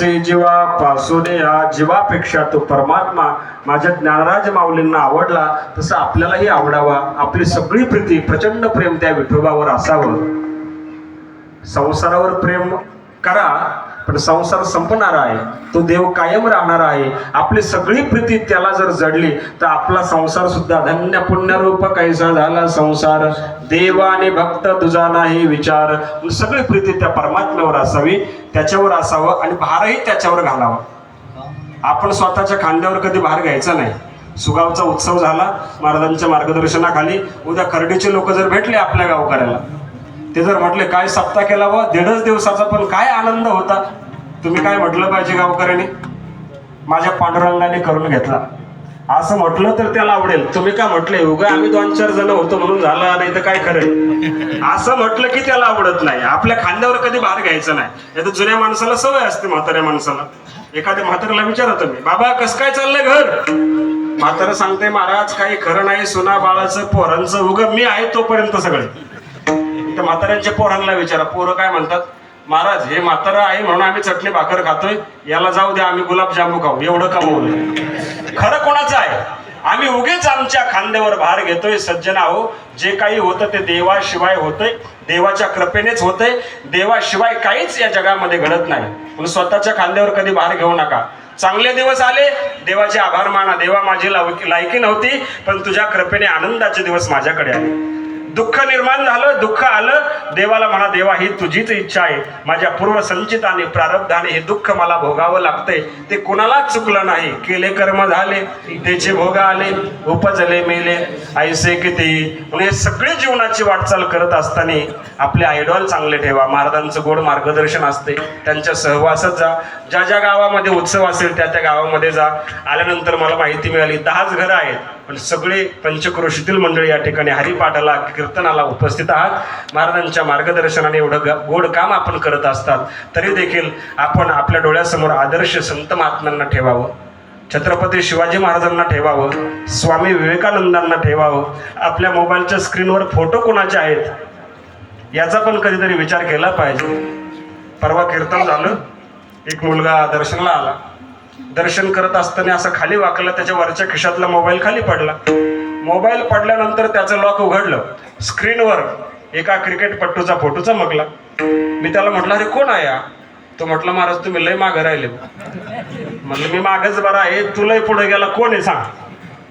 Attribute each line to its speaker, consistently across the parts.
Speaker 1: असे जीवा पासुने या जीवापेक्षा तो परमात्मा माझ्या ज्ञानराज माऊलींना आवडला तसं आपल्यालाही आवडावा. आपली सगळी प्रीती प्रचंड प्रेम त्या विठोबावर असावं. संसारावर प्रेम करा. पण संसार संपणारा आहे. तो देव कायम राहणार आहे. आपली सगळी प्रीती त्याला जर जडली तर आपला संसार सुद्धा धन्य पुण्यरूप कैसा झाला संसार. देव आणि भक्त तुझा नाही विचार. सगळी प्रीती त्या परमात्म्यावर असावी त्याच्यावर असावं आणि भारही त्याच्यावर घालावा. आपण स्वतःच्या खांद्यावर कधी भार घ्यायचा नाही. सुगावचा उत्सव झाला महाराजांच्या मार्गदर्शनाखाली उद्या खर्डीचे लोक जर भेटले आपल्या गावकऱ्याला ते जर म्हटले काय सप्ताह केला व? दीडच दिवसाचा पण काय आनंद होता. तुम्ही काय म्हटलं पाहिजे गावकऱ्यांनी? माझ्या पांडुरंगाने करून घेतला. असं म्हटलं तर त्याला आवडेल. तुम्ही काय म्हटले उगा आम्ही दोन चार जण होतो म्हणून झालं नाही तर काय खरं असं म्हटलं की त्याला आवडत नाही. आपल्या खांद्यावर कधी भार घ्यायचा नाही. नाही तर जुन्या माणसाला सवय असते म्हाताऱ्या माणसाला. एखाद्या म्हाताऱ्याला विचारा तुम्ही बाबा कसं काय चाललंय घर? म्हातारा सांगते महाराज काही खरं नाही सुना बाळाचं पोरांचं उग मी आहे तोपर्यंत सगळे. तर म्हाताऱ्यांच्या पोरांना विचारा पोरं काय म्हणतात? महाराज हे म्हातारं आहे म्हणून आम्ही चटणी भाकर खातोय. याला जाऊ द्या आम्ही गुलाबजामू खाऊ. एवढं कमवलं खरं कोणाचं आहे? आम्ही उगेच आमच्या खांद्यावर भार घेतोय सज्जन आहो. जे काही होतं ते देवाशिवाय होतंय देवाच्या कृपेनेच होतंय. देवाशिवाय काहीच या जगामध्ये घडत नाही. म्हणून स्वतःच्या खांद्यावर कधी भार घेऊ नका. चांगले दिवस आले देवाचे आभार माना. देवा माझी लावकी- लायकी नव्हती पण तुझ्या कृपेने आनंदाचे दिवस माझ्याकडे आले. दुःख निर्माण झालं दुःख आलं. देवाला म्हणा देवा ही तुझीच इच्छा आहे. माझ्या पूर्वसंचिताने प्रारब्धाने हे दुःख मला भोगावं लागतंय. ते कुणालाच चुकलं नाही. केले कर्म झाले त्याचे भोग आले उपजले मेले. ऐसे किती? म्हणजे हे सगळे जीवनाची वाटचाल करत असताना आपले आयडॉल चांगले ठेवा. महाराजांचं गोड मार्गदर्शन असते. त्यांच्या सहवासात जा. ज्या ज्या गावामध्ये उत्सव असेल त्या त्या गावामध्ये जा. आल्यानंतर मला माहिती मिळाली दहाच घरं आहेत. आपण सगळे पंचक्रोशीतील मंडळी या ठिकाणी हरिपाठाला कीर्तनाला उपस्थित आहात. महाराजांच्या मार्गदर्शनाने एवढं ग- गोड काम आपण करत असतात तरी देखील आपण आपल्या डोळ्यासमोर आदर्श संत महात्म्यांना ठेवावं. छत्रपती शिवाजी महाराजांना ठेवावं स्वामी विवेकानंदांना ठेवावं आपल्या मोबाईलच्या स्क्रीनवर फोटो कोणाचे आहेत याचा पण कधीतरी विचार केला पाहिजे. परवा कीर्तन झालं एक मुलगा दर्शनाला आला. दर्शन करत असताना असं खाली वाकलं त्याच्या वरच्या खिशातला मोबाईल खाली पडला. मोबाईल पडल्यानंतर त्याचं लॉक उघडलं. स्क्रीनवर एका क्रिकेटपट्टूचा फोटो चमकला मी त्याला म्हटलं अरे कोण आहे तो म्हटलं महाराज तुम्ही लय मागं राहिले. म्हटलं मी मागच बरा आहे. तुलाही पुढे गेला. कोण आहे? सांग.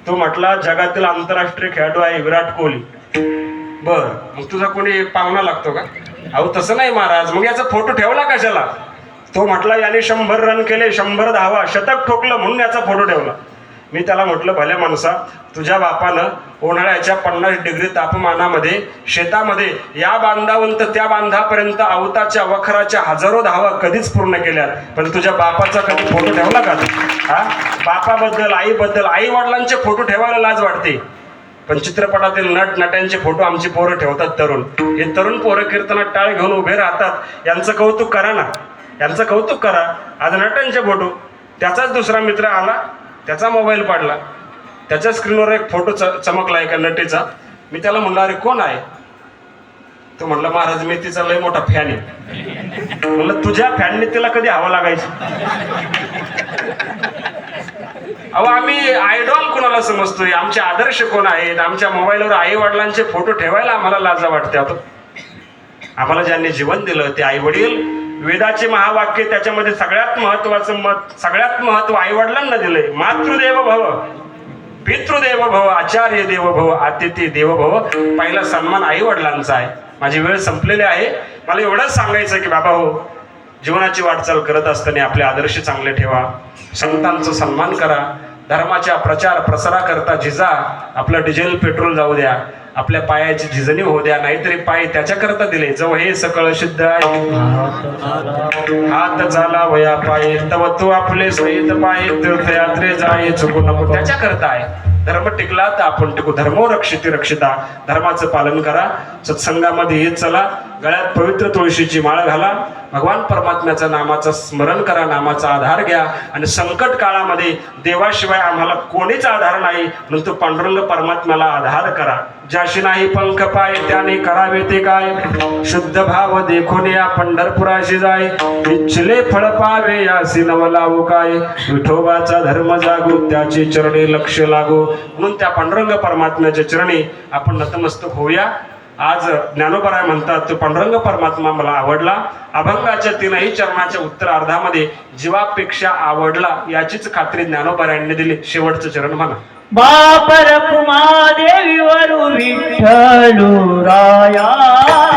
Speaker 1: तो म्हटला जगातील आंतरराष्ट्रीय खेळाडू आहे विराट कोहली. बर. मग तुझा कोणी पाहुणा लागतो का? अहो तसं नाही महाराज. मग याचा फोटो ठेवला कशाला? तो म्हटला याने शंभर रन केले शंभर धावा शतक ठोकलं म्हणून याचा फोटो ठेवला. मी त्याला म्हटलं भल्या माणसा तुझ्या बापानं उन्हाळ्याच्या पन्नास डिग्री तापमानामध्ये शेतामध्ये या बांधावरून तर त्या बांधापर्यंत अवताच्या वखराच्या हजारो धावा कधीच पूर्ण केल्या पण तुझ्या बापाचा कधी फोटो ठेवला का हा? बापाबद्दल आईबद्दल आई वडिलांचे फोटो ठेवायला लाज वाटते. पण चित्रपटातील नट नट्यांचे फोटो आमची पोरं ठेवतात तरुण. हे तरुण पोरं कीर्तनात टाळ घेऊन उभे राहतात. यांचं कौतुक करा ना. यांचं कौतुक करा. आज नटांचे फोटो. त्याचाच दुसरा मित्र आला. त्याचा मोबाईल पाडला. त्याच्या स्क्रीनवर एक फोटो च चमकला एका नटीचा. मी त्याला म्हणला अरे कोण आहे? तो म्हणला महाराज मी तिचा लय मोठा फॅन आहे. म्हणलं तुझ्या फॅनने तिला कधी हवा लागायची? अहो आम्ही आयडॉल कोणाला समजतोय? आमचे आदर्श कोण आहेत? आमच्या मोबाईलवर आई वडिलांचे फोटो ठेवायला आम्हाला लाजा वाटते आता. आम्हाला ज्यांनी जीवन दिलं ते आई वडील वेदाचे महावाक्य त्याच्यामध्ये सगळ्यात महत्वाचं मत सगळ्यात महत्त्व आई वडिलांना दिलंय. मातृदेव भव पितृदेव भव आचार्य देव भव आतिथ्य देव भव. पहिला सन्मान आई वडिलांचा आहे. माझी वेळ संपलेली आहे. मला एवढंच सांगायचं की बाबा हो जीवनाची वाटचाल करत असताना आपले आदर्श चांगले ठेवा. संतांचा सन्मान करा. धर्माच्या प्रचार प्रसाराकरता झिजा आपलं डिझेल पेट्रोल जाऊ द्या. आपल्या पायाची झिजणी होऊ द्या नाहीतरी पाय त्याच्याकरता दिले. जव हे सकळ शुद्ध आहे. हात झाला वया पाये तव तू आपले सहित पाये तीर्थयात्रे जाये चुकू नको. त्याच्याकरता आहे. धर्म टिकला तर आपण टिकू. धर्मो रक्षिती रक्षिता. धर्माचं पालन करा. सत्संगामध्ये येत चला. गळ्यात पवित्र तुळशीची माळ घाला. भगवान परमात्म्याचा नामाचं स्मरण करा. नामाचा आधार घ्या. आणि संकट काळामध्ये देवाशिवाय आम्हाला कोणीच आधार नाही. म्हणून तो पांडुरंग परमात्म्याला आधार करा. ज्याशी नाही पंख पाय त्याने करावे ते काय? शुद्ध भाव देखून या पंढरपुराशी जाय. इच्छले फळ पावे यासी नव लावू काय? विठोबाचा धर्म जागू त्याचे चरणी लक्ष लागू. म्हणून त्या पांडुरंग परमात्म्याच्या चरणी आपण नतमस्तक होऊया. आज ज्ञानोपराय म्हणतात तो पांडुरंग परमात्मा मला आवडला. अभंगाच्या तीनही चरणाच्या उत्तरार्धामध्ये जीवापेक्षा आवडला याचीच खात्री ज्ञानोपरायांनी दिली. शेवटचं चरण म्हणा.
Speaker 2: बापर कुमादेवीवरू विठ्ठलू राया